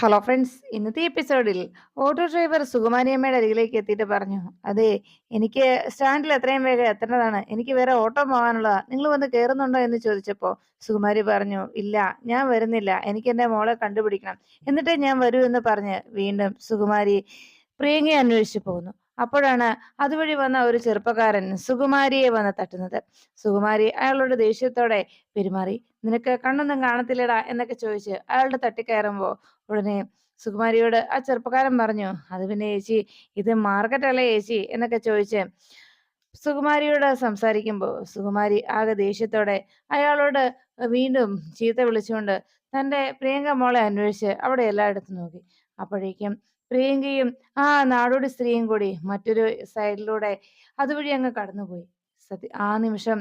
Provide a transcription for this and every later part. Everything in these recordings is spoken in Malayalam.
ഹലോ ഫ്രണ്ട്സ് ഇന്നത്തെ എപ്പിസോഡിൽ ഓട്ടോ ഡ്രൈവർ സുകുമാരിയമ്മയുടെ അരികിലേക്ക് എത്തിയിട്ട് പറഞ്ഞു. അതെ എനിക്ക് സ്റ്റാൻഡിൽ എത്രയും വേഗം എത്തേണ്ടതാണ്. എനിക്ക് വേറെ ഓട്ടോ പോകാനുള്ള നിങ്ങൾ വന്ന് കയറുന്നുണ്ടോ എന്ന് ചോദിച്ചപ്പോൾ സുകുമാരി പറഞ്ഞു ഇല്ല ഞാൻ വരുന്നില്ല. എനിക്ക് എന്റെ മോളെ കണ്ടുപിടിക്കണം. എന്നിട്ടേ ഞാൻ വരൂ എന്ന് പറഞ്ഞ് വീണ്ടും സുകുമാരി പ്രിയങ്കയെ അന്വേഷിച്ചു പോകുന്നു. അപ്പോഴാണ് അതുവഴി വന്ന ഒരു ചെറുപ്പക്കാരൻ സുകുമാരിയെ വന്ന് തട്ടുന്നത്. സുകുമാരി അയാളോട് ദേഷ്യത്തോടെ പെരുമാറി നിനക്ക് കണ്ണൊന്നും കാണത്തില്ലടാ എന്നൊക്കെ ചോദിച്ച് അയാളുടെ തട്ടിക്കയറുമ്പോ ഉടനെ സുകുമാരിയോട് ആ ചെറുപ്പക്കാരൻ പറഞ്ഞു അത് പിന്നെ ചേച്ചി ഇത് മാർക്കറ്റ് അല്ലേ ചേച്ചി എന്നൊക്കെ ചോദിച്ച് സുകുമാരിയോട് സംസാരിക്കുമ്പോൾ സുകുമാരി ആകെ ദേഷ്യത്തോടെ അയാളോട് വീണ്ടും ചീത്ത വിളിച്ചുകൊണ്ട് തന്റെ പ്രിയങ്ക മോളെ അന്വേഷിച്ച് അവിടെ എല്ലായിടത്തും നോക്കി. അപ്പോഴേക്കും പ്രിയങ്കയും ആ നാടോടി സ്ത്രീയും കൂടി മറ്റൊരു സൈഡിലൂടെ അതുവഴി അങ്ങ് കടന്നുപോയി. സത്യ ആ നിമിഷം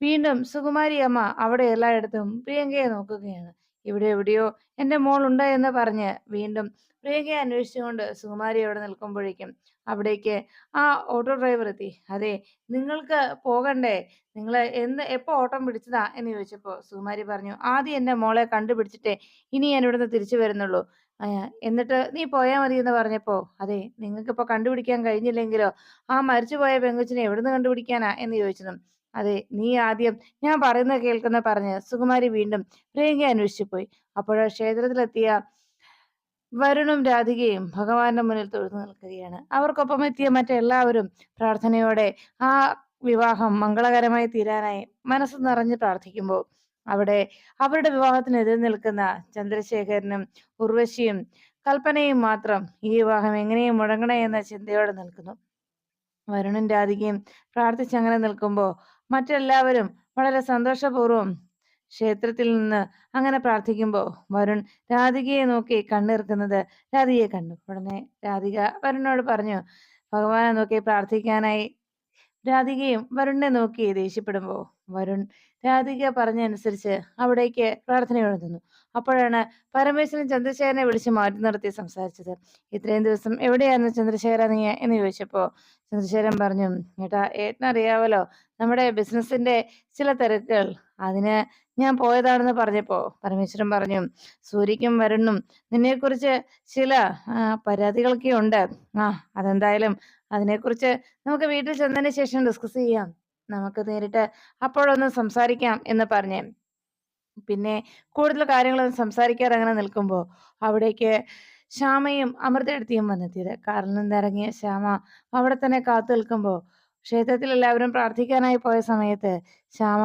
വീണ്ടും സുകുമാരി അമ്മ അവിടെ എല്ലായിടത്തും പ്രിയങ്കയെ നോക്കുകയാണ്. ഇവിടെ എവിടെയോ എന്റെ ഉണ്ട് എന്ന് പറഞ്ഞ് വീണ്ടും പ്രിയങ്കയെ അന്വേഷിച്ചുകൊണ്ട് സുകുമാരി അവിടെ നിൽക്കുമ്പോഴേക്കും അവിടേക്ക് ആ ഓട്ടോ ഡ്രൈവർ എത്തി. അതെ നിങ്ങൾക്ക് പോകണ്ടേ? നിങ്ങൾ എന്ന് എപ്പോൾ ഓട്ടം പിടിച്ചതാ? എന്ന് ചോദിച്ചപ്പോൾ സുകുമാരി പറഞ്ഞു ആദ്യം എന്റെ മോളെ കണ്ടുപിടിച്ചിട്ടേ ഇനി ഞാൻ ഇവിടുന്ന് തിരിച്ചു വരുന്നുള്ളൂ. എന്നിട്ട് നീ പോയാ മതി എന്ന് പറഞ്ഞപ്പോ അതെ നിങ്ങൾക്കിപ്പോ കണ്ടുപിടിക്കാൻ കഴിഞ്ഞില്ലെങ്കിലോ ആ മരിച്ചുപോയ പെങ്കൊച്ചിനെ എവിടുന്ന് കണ്ടുപിടിക്കാനാ? എന്ന് ചോദിച്ചതും അതെ നീ ആദ്യം ഞാൻ പറയുന്നത് കേൾക്കുന്ന പറഞ്ഞ് സുകുമാരി വീണ്ടും പ്രിയങ്കയെ അന്വേഷിച്ചു പോയി. അപ്പോഴോ ക്ഷേത്രത്തിലെത്തിയ വരുണും രാധികയും ഭഗവാന്റെ മുന്നിൽ തൊഴുതു നിൽക്കുകയാണ്. അവർക്കൊപ്പം എത്തിയ മറ്റെല്ലാവരും പ്രാർത്ഥനയോടെ ആ വിവാഹം മംഗളകരമായി തീരാനായി മനസ്സ് നിറഞ്ഞ് പ്രാർത്ഥിക്കുമ്പോൾ അവിടെ അവരുടെ വിവാഹത്തിന് നിൽക്കുന്ന ചന്ദ്രശേഖരനും ഉർവശിയും കൽപ്പനയും മാത്രം ഈ വിവാഹം എങ്ങനെയും മുടങ്ങണേ എന്ന ചിന്തയോടെ നിൽക്കുന്നു. വരുണും രാധികയും പ്രാർത്ഥിച്ചങ്ങനെ നിൽക്കുമ്പോൾ മറ്റെല്ലാവരും വളരെ സന്തോഷപൂർവം ക്ഷേത്രത്തിൽ നിന്ന് അങ്ങനെ പ്രാർത്ഥിക്കുമ്പോൾ വരുൺ രാധികയെ നോക്കി കണ്ണിറുക്കുന്നത് രാധികയെ കണ്ടു. ഉടനെ രാധിക വരുണോട് പറഞ്ഞു ഭഗവാനെ നോക്കി പ്രാർത്ഥിക്കാനായി രാധികയും വരുണിനെ നോക്കി ദേഷ്യപ്പെടുമ്പോൾ വരുൺ രാധിക പറഞ്ഞനുസരിച്ച് അവിടേക്ക് പ്രാർത്ഥന എഴുതുന്നു. അപ്പോഴാണ് പരമേശ്വരൻ ചന്ദ്രശേഖരനെ വിളിച്ച് മാറ്റി നിർത്തി സംസാരിച്ചത്. ഇത്രയും ദിവസം എവിടെയായിരുന്നു ചന്ദ്രശേഖര നീ? എന്ന് ചോദിച്ചപ്പോ ചന്ദ്രശേഖരൻ പറഞ്ഞു ഏട്ടാ ഏട്ടനറിയാവല്ലോ നമ്മുടെ ബിസിനസിന്റെ ചില തിരക്കുകൾ. അതിന് ഞാൻ പോയതാണെന്ന് പറഞ്ഞപ്പോ പരമേശ്വരൻ പറഞ്ഞു സൂര്യക്കും വരുണും നിന്നെക്കുറിച്ച് ചില പരാതികളൊക്കെ ഉണ്ട്. ആ അതെന്തായാലും അതിനെക്കുറിച്ച് നമുക്ക് വീട്ടിൽ ചെന്നതിന് ശേഷം ഡിസ്കസ് ചെയ്യാം. നമുക്ക് നേരിട്ട് അപ്പോഴൊന്ന് സംസാരിക്കാം എന്ന് പറഞ്ഞ്. പിന്നെ കൂടുതൽ കാര്യങ്ങളൊന്നും സംസാരിക്കാതെ അങ്ങനെ നിൽക്കുമ്പോൾ അവിടേക്ക് ശ്യാമയും അമൃതയെടുത്തിയും വന്നെത്തിയത്. കാറിൽ നിന്ന് ഇറങ്ങിയ ശ്യാമ അവിടെ തന്നെ കാത്തു നിൽക്കുമ്പോൾ ക്ഷേത്രത്തിൽ എല്ലാവരും പ്രാർത്ഥിക്കാനായി പോയ സമയത്ത് ശ്യാമ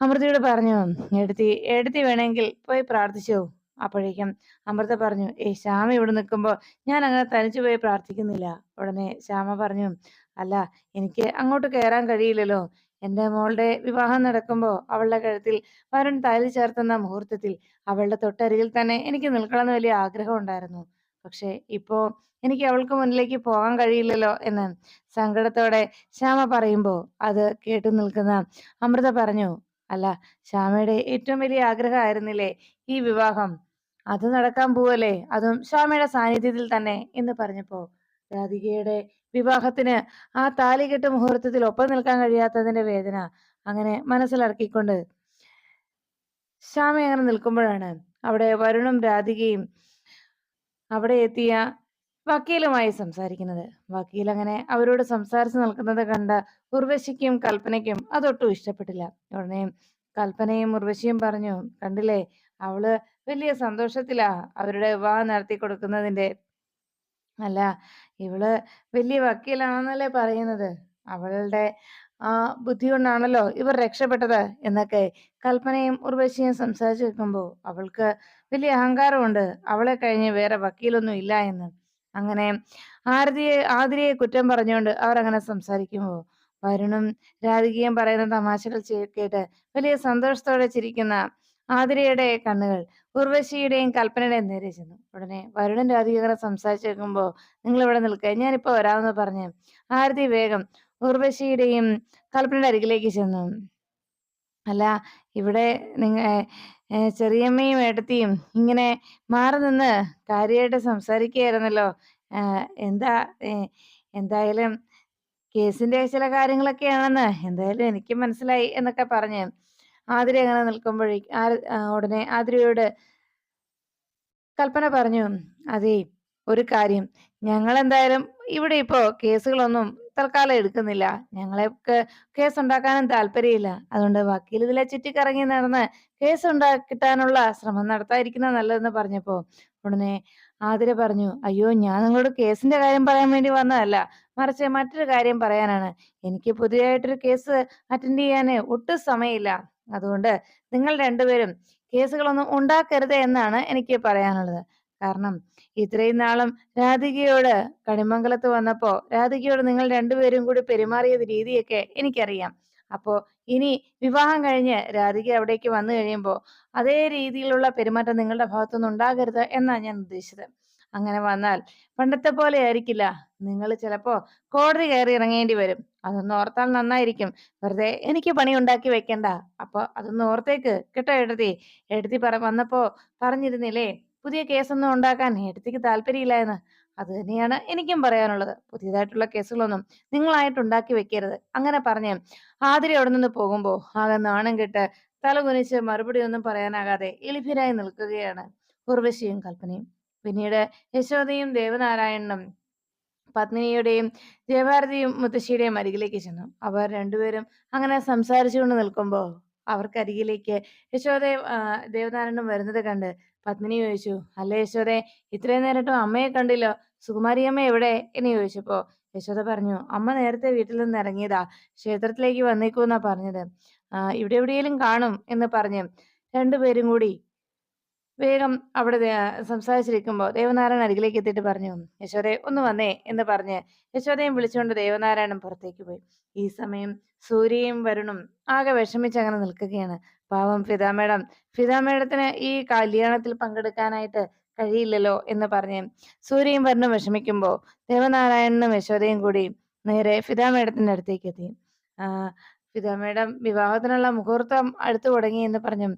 അമൃതയോട് പറഞ്ഞു എടുത്തി എടുത്തി വേണമെങ്കിൽ പോയി പ്രാർത്ഥിച്ചോ? അപ്പോഴേക്കും അമൃത പറഞ്ഞു ഏ ശ്യാമ ഇവിടെ നിൽക്കുമ്പോൾ ഞാൻ അങ്ങനെ തനിച്ചു പോയി പ്രാർത്ഥിക്കുന്നില്ല. ഉടനെ ശ്യാമ പറഞ്ഞു അല്ല എനിക്ക് അങ്ങോട്ട് കയറാൻ കഴിയില്ലല്ലോ. എന്റെ മോളുടെ വിവാഹം നടക്കുമ്പോൾ അവളുടെ കഴുത്തിൽ വരുൺ താലി ചേർത്തുന്ന മുഹൂർത്തത്തിൽ അവളുടെ തൊട്ടരികിൽ തന്നെ എനിക്ക് നിൽക്കണമെന്ന് വലിയ ആഗ്രഹം ഉണ്ടായിരുന്നു. പക്ഷേ ഇപ്പോ എനിക്ക് അവൾക്ക് മുന്നിലേക്ക് പോകാൻ കഴിയില്ലല്ലോ എന്ന് സങ്കടത്തോടെ ശ്യാമ പറയുമ്പോൾ അത് കേട്ടു നിൽക്കുന്ന അമൃത പറഞ്ഞു അല്ല ശ്യാമയുടെ ഏറ്റവും വലിയ ആഗ്രഹമായിരുന്നില്ലേ ഈ വിവാഹം? അത് നടക്കാൻ പോവല്ലേ? അതും ശ്യാമയുടെ സാന്നിധ്യത്തിൽ തന്നെ എന്ന് പറഞ്ഞപ്പോ രാധികയുടെ വിവാഹത്തിന് ആ താലികെട്ട് മുഹൂർത്തത്തിൽ ഒപ്പം നിൽക്കാൻ കഴിയാത്തതിന്റെ വേദന അങ്ങനെ മനസ്സിലടക്കിക്കൊണ്ട് ശ്യാമ അങ്ങനെ നിൽക്കുമ്പോഴാണ് അവിടെ വരുണും രാധികയും അവിടെ എത്തിയ വക്കീലുമായി സംസാരിക്കുന്നത്. വക്കീൽ അങ്ങനെ അവരോട് സംസാരിച്ച് നിൽക്കുന്നത് കണ്ട ഉർവശിക്കും കൽപ്പനയ്ക്കും അതൊട്ടും ഇഷ്ടപ്പെട്ടില്ല. ഉടനെ കൽപ്പനയും ഉർവശിയും പറഞ്ഞു കണ്ടില്ലേ അവൾ വലിയ സന്തോഷത്തിലാ അവരുടെ വിവാഹം നടത്തി കൊടുക്കുന്നതിന്റെ അല്ല ഇവൾ വലിയ വക്കീലാണെന്നല്ലേ പറയുന്നത്. അവളുടെ ആ ബുദ്ധി കൊണ്ടാണല്ലോ ഇവർ രക്ഷപ്പെട്ടത് എന്നൊക്കെ കൽപ്പനയും ഉർവശിയും സംസാരിച്ചു നിൽക്കുമ്പോ അവൾക്ക് വലിയ അഹങ്കാരമുണ്ട്. അവളെ കഴിഞ്ഞ് വേറെ വക്കീലൊന്നും ഇല്ല എന്ന്. അങ്ങനെ ആരതിയെ ആതിരയെ കുറ്റം പറഞ്ഞുകൊണ്ട് അവർ അങ്ങനെ സംസാരിക്കുമ്പോൾ വരുണും രാധികയും പറയുന്ന തമാശകൾ കേട്ട് വലിയ സന്തോഷത്തോടെ ചിരിക്കുന്ന ആതിരയുടെ കണ്ണുകൾ ഉർവശിയുടെയും കൽപ്പനയുടെയും നേരെ ചെന്നു. ഉടനെ വരുണൻ രാധികരെ സംസാരിച്ചു നിങ്ങൾ ഇവിടെ നിൽക്കുക ഞാനിപ്പോ വരാമെന്ന് പറഞ്ഞ് ആരതി വേഗം ഉർവശിയുടെയും കൽപ്പനയുടെ അരികിലേക്ക് ചെന്നു. അല്ല ഇവിടെ നിങ്ങ ചെറിയമ്മയും ഏട്ടത്തിയും ഇങ്ങനെ മാറി നിന്ന് കാര്യമായിട്ട് സംസാരിക്കുകയായിരുന്നല്ലോ. എന്താ എന്തായാലും കേസിന്റെ ചില കാര്യങ്ങളൊക്കെയാണെന്ന് എന്തായാലും എനിക്ക് മനസ്സിലായി എന്നൊക്കെ പറഞ്ഞ് ആതിര അങ്ങനെ നിൽക്കുമ്പോഴേക്ക് ഉടനെ ആതിരയോട് കൽപ്പന പറഞ്ഞു അതേ ഒരു കാര്യം. ഞങ്ങൾ എന്തായാലും ഇവിടെ ഇപ്പോ കേസുകളൊന്നും തൽക്കാലം എടുക്കുന്നില്ല. ഞങ്ങളെയൊക്കെ കേസ് ഉണ്ടാക്കാനും താല്പര്യമില്ല. അതുകൊണ്ട് വക്കീൽ ഇതിലെ ചുറ്റിക്കറങ്ങി നടന്ന് കേസ് ഉണ്ടാക്കിട്ടാനുള്ള ശ്രമം നടത്താതിരിക്കുന്ന നല്ലതെന്ന് പറഞ്ഞപ്പോ ഉടനെ ആതിര പറഞ്ഞു അയ്യോ ഞാൻ നിങ്ങളോട് കേസിന്റെ കാര്യം പറയാൻ വേണ്ടി വന്നതല്ല. മറിച്ച് മറ്റൊരു കാര്യം പറയാനാണ്. എനിക്ക് പുതിയതായിട്ടൊരു കേസ് അറ്റൻഡ് ചെയ്യാന് ഒട്ടും സമയമില്ല. അതുകൊണ്ട് നിങ്ങൾ രണ്ടുപേരും കേസുകളൊന്നും ഉണ്ടാക്കരുത് എന്നാണ് എനിക്ക് പറയാനുള്ളത്. കാരണം ഇത്രയും നാളും രാധികയോട് കണിമംഗലത്ത് വന്നപ്പോ രാധികയോട് നിങ്ങൾ രണ്ടുപേരും കൂടി പെരുമാറിയ രീതിയൊക്കെ എനിക്കറിയാം. അപ്പോ ഇനി വിവാഹം കഴിഞ്ഞ് രാധിക അവിടേക്ക് വന്നു കഴിയുമ്പോൾ അതേ രീതിയിലുള്ള പെരുമാറ്റം നിങ്ങളുടെ ഭാഗത്തുനിന്ന് ഉണ്ടാകരുത് എന്നാണ് ഞാൻ ഉദ്ദേശിച്ചത്. അങ്ങനെ വന്നാൽ പണ്ടത്തെ പോലെ ആയിരിക്കില്ല. നിങ്ങൾ ചിലപ്പോ കോടതി കയറി ഇറങ്ങേണ്ടി വരും. അതൊന്ന് ഓർത്താൽ നന്നായിരിക്കും. വെറുതെ എനിക്ക് പണി ഉണ്ടാക്കി വെക്കണ്ട. അപ്പൊ അതൊന്ന് ഓർത്തേക്ക് കേട്ടോ എഴുതി. എഴുതി പറ വന്നപ്പോ പറഞ്ഞിരുന്നില്ലേ പുതിയ കേസൊന്നും ഉണ്ടാക്കാൻ എടുത്തിക്ക് താല്പര്യമില്ല എന്ന്. അത് തന്നെയാണ് എനിക്കും പറയാനുള്ളത്. പുതിയതായിട്ടുള്ള കേസുകളൊന്നും നിങ്ങളായിട്ട് ഉണ്ടാക്കി വെക്കരുത്. അങ്ങനെ പറഞ്ഞ് ആതിരി അവിടെ നിന്ന് പോകുമ്പോ ആകെ നാണം കെട്ട് തലകുനിച്ച് മറുപടി ഒന്നും പറയാനാകാതെ എളിഭ്യരായി നിൽക്കുകയാണ് ഉർവശിയും കൽപ്പനയും. പിന്നീട് യശോദയും ദേവനാരായണനും പത്മിനിയുടെയും ജയഭാരതിയും മുത്തശ്ശിയുടെയും അരികിലേക്ക് ചെന്നു. അവർ രണ്ടുപേരും അങ്ങനെ സംസാരിച്ചുകൊണ്ട് നിൽക്കുമ്പോൾ അവർക്കരികിലേക്ക് യശോദയും ദേവനാരായണനും വരുന്നത് കണ്ട് പത്മിനി ചോദിച്ചു അല്ലേ യശോദ ഇത്രയും നേരിട്ടും അമ്മയെ കണ്ടില്ലോ സുകുമാരിയമ്മ എവിടെ? എന്ന് ചോദിച്ചപ്പോ യശോദ പറഞ്ഞു അമ്മ നേരത്തെ വീട്ടിൽ നിന്ന് ഇറങ്ങിയതാ ക്ഷേത്രത്തിലേക്ക് വന്നേക്കൂന്നാ പറഞ്ഞത്. ഇവിടെ എവിടെയെങ്കിലും കാണും എന്ന് പറഞ്ഞ് രണ്ടുപേരും കൂടി വേഗം അവിടെ സംസാരിച്ചിരിക്കുമ്പോൾ ദേവനാരായണൻ അരികിലേക്ക് എത്തിയിട്ട് പറഞ്ഞു യശോദയെ ഒന്ന് വന്നേ എന്ന് പറഞ്ഞ് യശോദയും വിളിച്ചുകൊണ്ട് ദേവനാരായണൻ പുറത്തേക്ക് പോയി. ഈ സമയം സൂര്യയും വരുണും ആകെ വിഷമിച്ച് അങ്ങനെ നിൽക്കുകയാണ്. പാവം ഫിദാ മേഡം ഫിദാ മേഡത്തിന് ഈ കല്യാണത്തിൽ പങ്കെടുക്കാനായിട്ട് കഴിയില്ലല്ലോ എന്ന് പറഞ്ഞ് സൂര്യയും വരുണും വിഷമിക്കുമ്പോൾ ദേവനാരായണനും യശോദയും കൂടി നേരെ ഫിദാ മേഡത്തിന്റെ അടുത്തേക്ക് എത്തി. ഫിദാ വിവാഹത്തിനുള്ള മുഹൂർത്തം അടുത്തു തുടങ്ങി എന്ന് പറഞ്ഞു.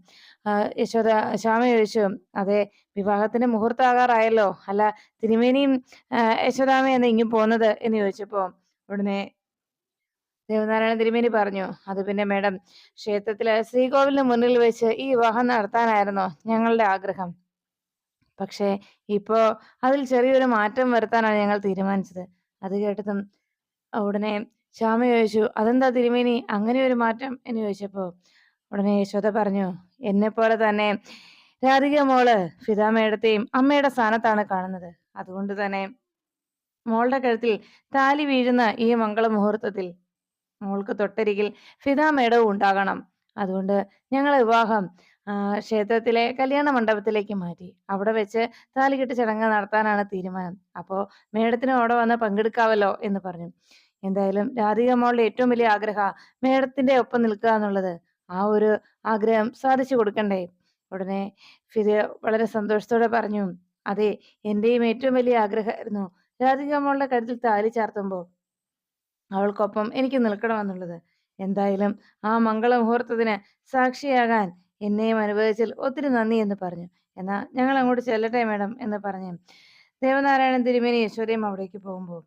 യശോദ ശ്യാമ ചോദിച്ചു അതെ വിവാഹത്തിന്റെ മുഹൂർത്താകാറായല്ലോ. അല്ല തിരുമേനിയും യശോദാമ ഇങ്ങി പോന്നത് എന്ന് ചോദിച്ചപ്പോ ഉടനെ ദേവനാരായണ തിരുമേനി പറഞ്ഞു അത് പിന്നെ മേഡം ക്ഷേത്രത്തിലെ ശ്രീകോവിലിന് മുന്നിൽ വെച്ച് ഈ വിവാഹം നടത്താനായിരുന്നു ഞങ്ങളുടെ ആഗ്രഹം. പക്ഷേ ഇപ്പോ അതിൽ ചെറിയൊരു മാറ്റം വരുത്താനാണ് ഞങ്ങൾ തീരുമാനിച്ചത്. അത് കേട്ടതും ഉടനെ ശ്യാമ ചോദിച്ചു അതെന്താ തിരുമേനി? അങ്ങനെ ഒരു മാറ്റം? എന്ന് ചോദിച്ചപ്പോ ഉടനെ യശോദ പറഞ്ഞു എന്നെ പോലെ തന്നെ രാധിക മോൾ ഫിദാ മേടത്തെയും അമ്മയുടെ സ്ഥാനത്താണ് കാണുന്നത്. അതുകൊണ്ട് തന്നെ മോളുടെ കഴുത്തിൽ താലി വീഴുന്ന ഈ മംഗള മുഹൂർത്തത്തിൽ മോൾക്ക് തൊട്ടരികിൽ ഫിതാമേടവും ഉണ്ടാകണം. അതുകൊണ്ട് ഞങ്ങൾ വിവാഹം ക്ഷേത്രത്തിലെ കല്യാണ മണ്ഡപത്തിലേക്ക് മാറ്റി. അവിടെ വെച്ച് താലികെട്ട് ചടങ്ങ് നടത്താനാണ് തീരുമാനം. അപ്പോ മേഡത്തിന് അവിടെ വന്ന് പങ്കെടുക്കാവല്ലോ എന്ന് പറഞ്ഞു. എന്തായാലും രാധിക മോളുടെ ഏറ്റവും വലിയ ആഗ്രഹ മേഡത്തിന്റെ ഒപ്പം നിൽക്കുക എന്നുള്ളത്. ആ ഒരു ആഗ്രഹം സാധിച്ചു കൊടുക്കണ്ടേ? ഉടനെ ഫിദ വളരെ സന്തോഷത്തോടെ പറഞ്ഞു അതെ എന്റെയും ഏറ്റവും വലിയ ആഗ്രഹമായിരുന്നു രാധിക മോളുടെ കരുത്തിൽ താലി ചാർത്തുമ്പോ അവൾക്കൊപ്പം എനിക്ക് നിൽക്കണമെന്നുള്ളത് എന്തായാലും ആ മംഗള മുഹൂർത്തത്തിന് സാക്ഷിയാകാൻ എന്നെയും അനുഭവിച്ചാൽ ഒത്തിരി നന്ദി എന്ന് പറഞ്ഞു. എന്നാ ഞങ്ങൾ അങ്ങോട്ട് ചെല്ലട്ടെ മേഡം എന്ന് പറഞ്ഞു ദേവനാരായണൻ തിരുമേനി യശോദയും അവിടേക്ക് പോകുമ്പോൾ.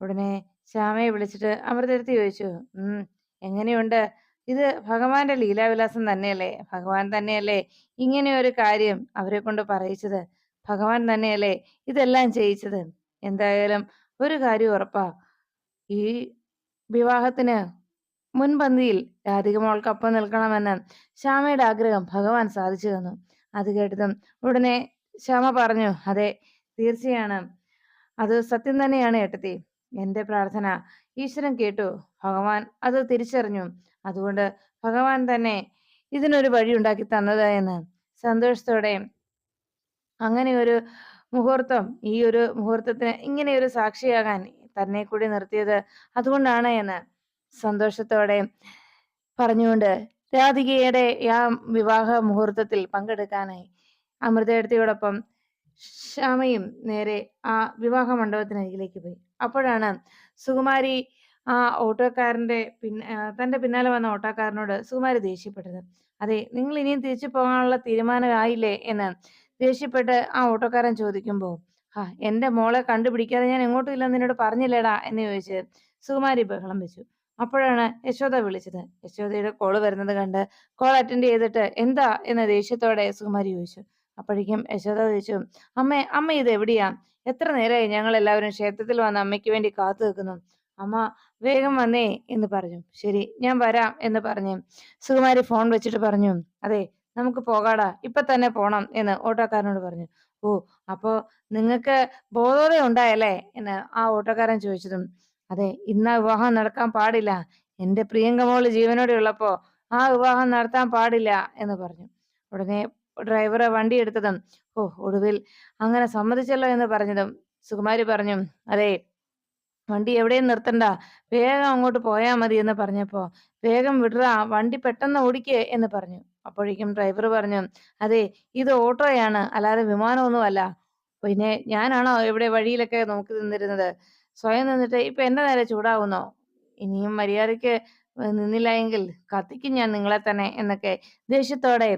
ഉടനെ ശ്യാമയെ വിളിച്ചിട്ട് അമൃതെടുത്ത് ചോദിച്ചു ഉം എങ്ങനെയുണ്ട്? ഇത് ഭഗവാന്റെ ലീലാവിലാസം തന്നെയല്ലേ? ഭഗവാൻ തന്നെയല്ലേ ഇങ്ങനെ ഒരു കാര്യം അവരെ കൊണ്ട് പറയിച്ചത്? ഭഗവാൻ തന്നെയല്ലേ ഇതെല്ലാം ചെയ്യിച്ചത്? എന്തായാലും ഒരു കാര്യം ഉറപ്പാ. ഈ വിവാഹത്തിന് മുൻപന്തിയിൽ രാധിക മോൾക്കൊപ്പം നിൽക്കണമെന്ന് ശ്യാമയുടെ ആഗ്രഹം ഭഗവാൻ സാധിച്ചു തന്നു. അത് കേട്ടതും ഉടനെ ശ്യാമ പറഞ്ഞു അതെ തീർച്ചയാണ്. അത് സത്യം തന്നെയാണ് ഏട്ടത്തി. എന്റെ പ്രാർത്ഥന. ഈശ്വരൻ കേട്ടു. ഭഗവാൻ അത് തിരിച്ചറിഞ്ഞു. അതുകൊണ്ട് ഭഗവാൻ തന്നെ ഇതിനൊരു വഴി ഉണ്ടാക്കി തന്നത് എന്ന്. സന്തോഷത്തോടെ അങ്ങനെ ഒരു മുഹൂർത്തം ഈ ഒരു മുഹൂർത്തത്തിന് ഇങ്ങനെ ഒരു സാക്ഷിയാകാൻ തന്നെ കൂടി നിർത്തിയത് അതുകൊണ്ടാണ് എന്ന് സന്തോഷത്തോടെ പറഞ്ഞുകൊണ്ട് രാധികയുടെ ആ വിവാഹ മുഹൂർത്തത്തിൽ പങ്കെടുക്കാനായി അമൃതയെടുത്തിയോടൊപ്പം ശ്യാമയും നേരെ ആ വിവാഹ മണ്ഡപത്തിനരികിലേക്ക് പോയി. അപ്പോഴാണ് സുകുമാരി ആ ഓട്ടോക്കാരന്റെ പിന്നെ തന്റെ പിന്നാലെ വന്ന ഓട്ടോക്കാരനോട് സുകുമാരി ദേഷ്യപ്പെട്ടത് അതെ നിങ്ങൾ ഇനിയും തിരിച്ചു പോകാനുള്ള തീരുമാനമായില്ലേ? എന്ന് ദേഷ്യപ്പെട്ട് ആ ഓട്ടോക്കാരൻ ചോദിക്കുമ്പോൾ ആ എന്റെ മോളെ കണ്ടുപിടിക്കാതെ ഞാൻ എങ്ങോട്ടും ഇല്ലെന്ന് എന്നോട് പറഞ്ഞില്ലേടാ? എന്ന് ചോദിച്ച് സുകുമാരി ബഹളം വെച്ചു. അപ്പോഴാണ് യശോദ വിളിച്ചത്. യശോദയുടെ കോൾ വരുന്നത് കണ്ട് കോൾ അറ്റൻഡ് ചെയ്തിട്ട് എന്താ? എന്ന് ദേഷ്യത്തോടെ സുകുമാരി ചോദിച്ചു. അപ്പോഴേക്കും യശോദ ചോദിച്ചു അമ്മേ അമ്മ ഇത് എവിടെയാ? എത്ര നേരമായി ഞങ്ങൾ എല്ലാവരും ക്ഷേത്രത്തിൽ വന്ന് അമ്മയ്ക്ക് വേണ്ടി കാത്തു നിൽക്കുന്നു. അമ്മ വേഗം വന്നേ എന്ന് പറഞ്ഞു. ശരി ഞാൻ വരാം എന്ന് പറഞ്ഞു സുകുമാരി ഫോൺ വെച്ചിട്ട് പറഞ്ഞു. അതെ നമുക്ക് പോകാടാ ഇപ്പൊ തന്നെ പോണം എന്ന് ഓട്ടോക്കാരനോട് പറഞ്ഞു. ഓ അപ്പോ നിങ്ങൾക്ക് ബോധോദയം ഉണ്ടായല്ലേ എന്ന് ആ ഓട്ടോക്കാരൻ ചോദിച്ചതും. അതെ ഇന്ന് വിവാഹം നടക്കാൻ പാടില്ല. എന്റെ പ്രിയങ്കമോൾ ജീവനോടെ ഉള്ളപ്പോ ആ വിവാഹം നടത്താൻ പാടില്ല എന്ന് പറഞ്ഞു. ഉടനെ ഡ്രൈവറെ വണ്ടി എടുത്തതും ഓ ഒടുവിൽ അങ്ങനെ സമ്മതിച്ചല്ലോ എന്ന് പറഞ്ഞതും. സുകുമാരി പറഞ്ഞു അതെ വണ്ടി എവിടെയും നിർത്തണ്ട. വേഗം അങ്ങോട്ട് പോയാ മതി എന്ന് പറഞ്ഞപ്പോ വേഗം വിടുക വണ്ടി പെട്ടെന്ന് ഓടിക്കേ എന്ന് പറഞ്ഞു. അപ്പോഴേക്കും ഡ്രൈവർ പറഞ്ഞു അതെ ഇത് ഓട്ടോയാണ് അല്ലാതെ വിമാനമൊന്നുമല്ല. പിന്നെ ഞാനാണോ ഇവിടെ വഴിയിലൊക്കെ നോക്കി നിന്നിരുന്നത്? സ്വയം നിന്നിട്ട് ഇപ്പൊ എന്റെ നേരെ ചൂടാവുന്നോ? ഇനിയും മര്യാദയ്ക്ക് നിന്നില്ല എങ്കിൽ കത്തിക്കും ഞാൻ നിങ്ങളെ തന്നെ എന്നൊക്കെ ദേഷ്യത്തോടെ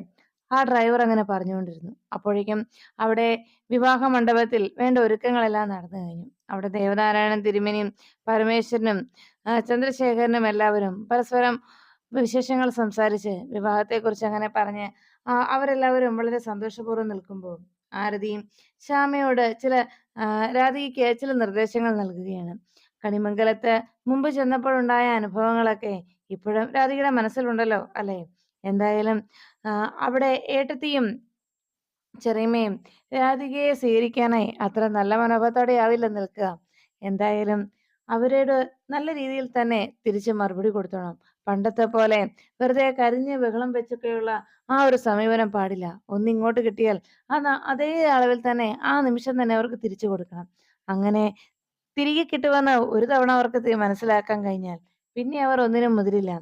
ആ ഡ്രൈവർ അങ്ങനെ പറഞ്ഞുകൊണ്ടിരുന്നു. അപ്പോഴേക്കും അവിടെ വിവാഹ മണ്ഡപത്തിൽ വേണ്ട ഒരുക്കങ്ങളെല്ലാം നടന്നു കഴിഞ്ഞു. അവിടെ ദേവനാരായണൻ തിരുമേനിയും പരമേശ്വരനും ചന്ദ്രശേഖരനും എല്ലാവരും പരസ്പരം വിശേഷങ്ങൾ സംസാരിച്ച് വിവാഹത്തെക്കുറിച്ച് അങ്ങനെ പറഞ്ഞ് അവരെല്ലാവരും വളരെ സന്തോഷപൂർവം നിൽക്കുമ്പോൾ ആരതിയും ശ്യാമയോട് ചില രാധികയ്ക്ക് ചില നിർദ്ദേശങ്ങൾ നൽകുകയാണ്. കണിമംഗലത്ത് മുമ്പ് ചെന്നപ്പോഴുണ്ടായ അനുഭവങ്ങളൊക്കെ ഇപ്പോഴും രാധികയുടെ മനസ്സിലുണ്ടല്ലോ അല്ലെ? എന്തായാലും അവിടെ ഏട്ടത്തിയും ചെറിയമ്മയും രാധികയെ സ്വീകരിക്കാനായി അത്ര നല്ല മനോഭാവത്തോടെ ആവില്ല നിൽക്കുക. എന്തായാലും അവരോട് നല്ല രീതിയിൽ തന്നെ തിരിച്ച് മറുപടി കൊടുത്തോണം. പണ്ടത്തെ പോലെ വെറുതെ കരിഞ്ഞ് ബഹളം വെച്ചൊക്കെയുള്ള ആ ഒരു സമീപനം പാടില്ല. ഒന്നിങ്ങോട്ട് കിട്ടിയാൽ അത് അതേ അളവിൽ തന്നെ ആ നിമിഷം തന്നെ അവർക്ക് തിരിച്ചു കൊടുക്കണം. അങ്ങനെ തിരികെ കിട്ടുമെന്ന് ഒരു തവണ അവർക്ക് മനസ്സിലാക്കാൻ കഴിഞ്ഞാൽ പിന്നെ അവർ ഒന്നിനും മുതിരില്ല.